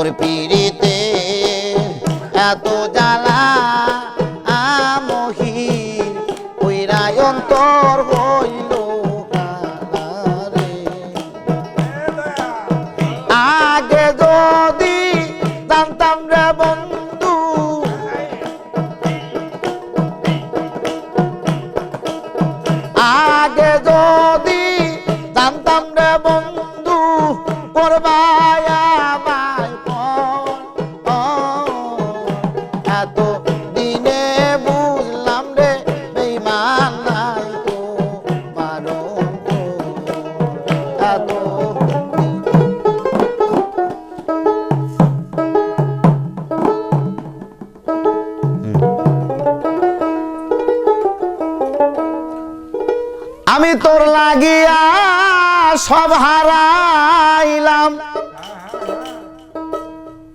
তোর পিড়িতে এত জ্বালা আমহি রায়ন তোর হইল আগে যদি জানতাম রে দিনে বুঝলাম রে আমি তোর লাগিয়া সব হারাইলাম।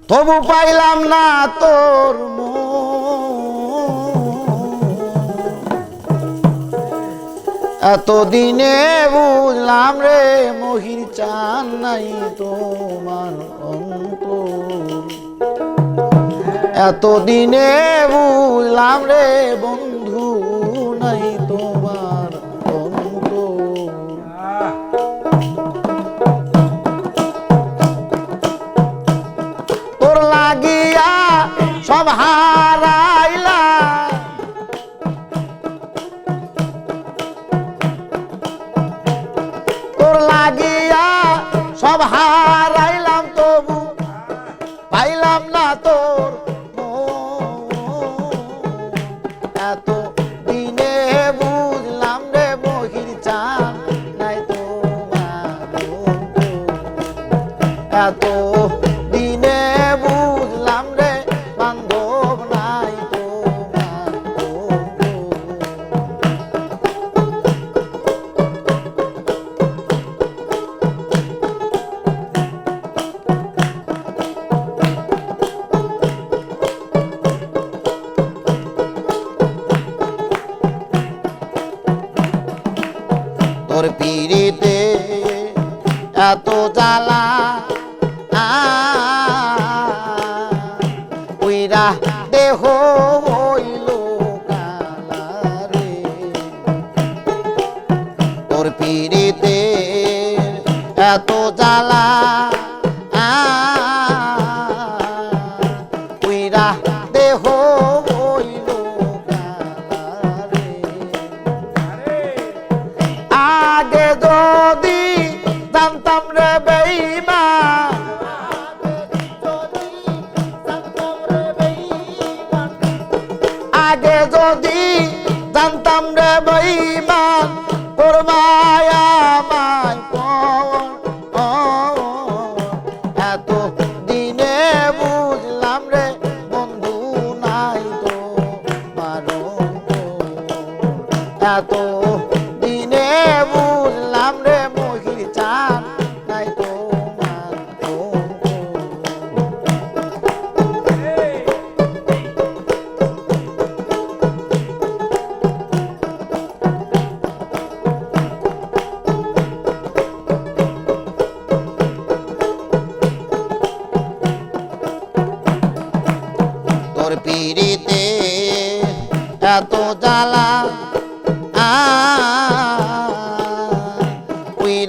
তবু পাইলাম না তোর এতদিনে বুঝলাম রে মহির চান নাই তোমার অন্তর। এতদিনে বুঝলাম রে বন্ধু সব হারাইলাম তবু, পাইলাম না তোর এত দিনে বুঝলাম রে মহির চা নাই তো এত দেহ হইল তোর পিড়িতে এত জ্বালা উইরা দেহ আগে যদি জানতাম রে বেইমা করবাই আমায়। এত দিনে বুঝলাম রে বন্ধু নাই তো এত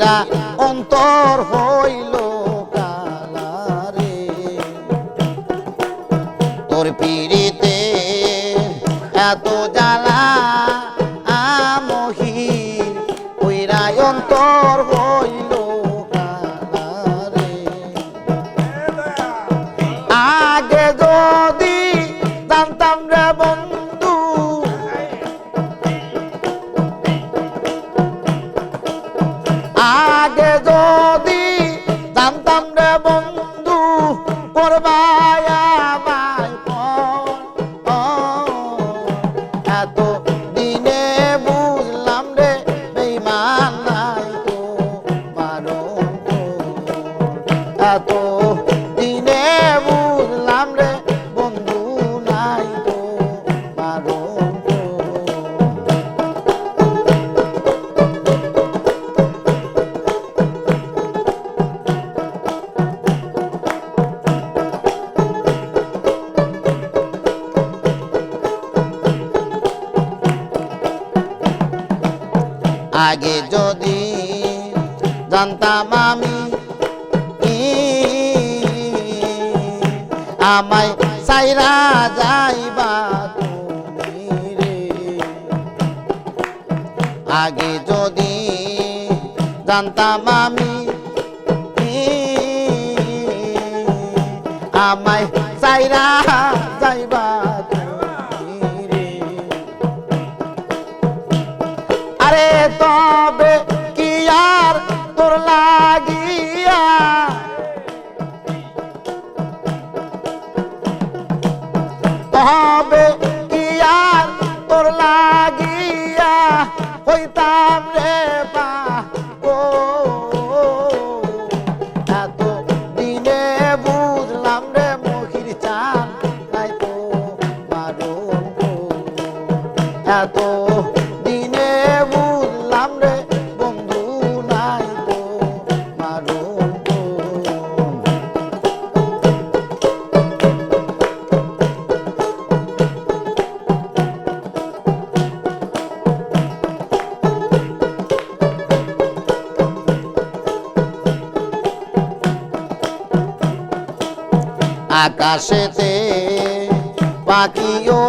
উইরা অন্তর হইল কালারে। তোর পিড়িতে এত জ্বালা আমহি উইরা অন্তর তো দিনে বুঝলাম রে বন্ধু নাই তো মারণ আগে যদি জানতাম আমি আমায় সাইরা যাইবা তুমি রে। আগে যদি জানতাম আমি আমায় সাইরা যাইবা এত দিনে রে বন্ধু নাই তো। আকাশেতে পাখিও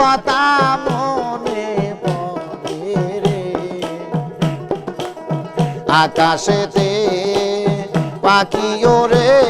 কথা মনে পড়ে রে। আকাশেতে পাখিও রে।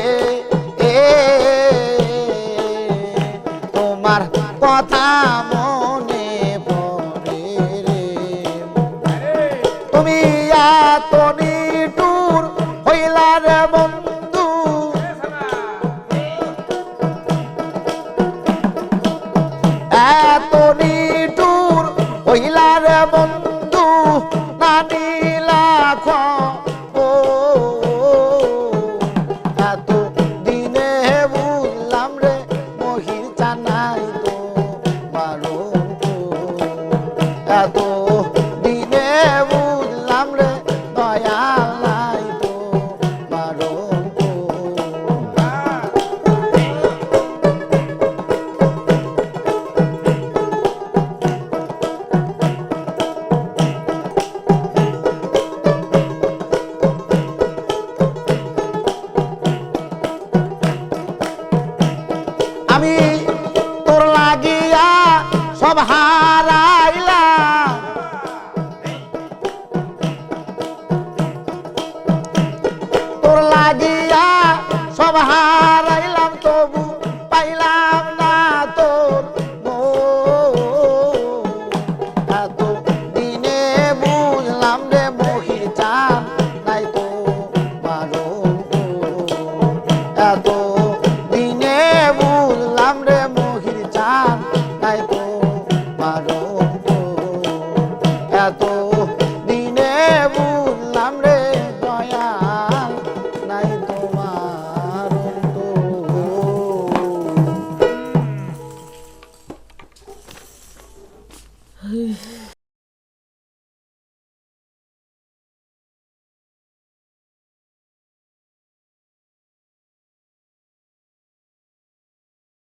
লাগিয়া সব হারাইলাম, তবু পাইলাম না তোর এত দিনে বুঝলাম রে মহির চান নাই তো পাগল এত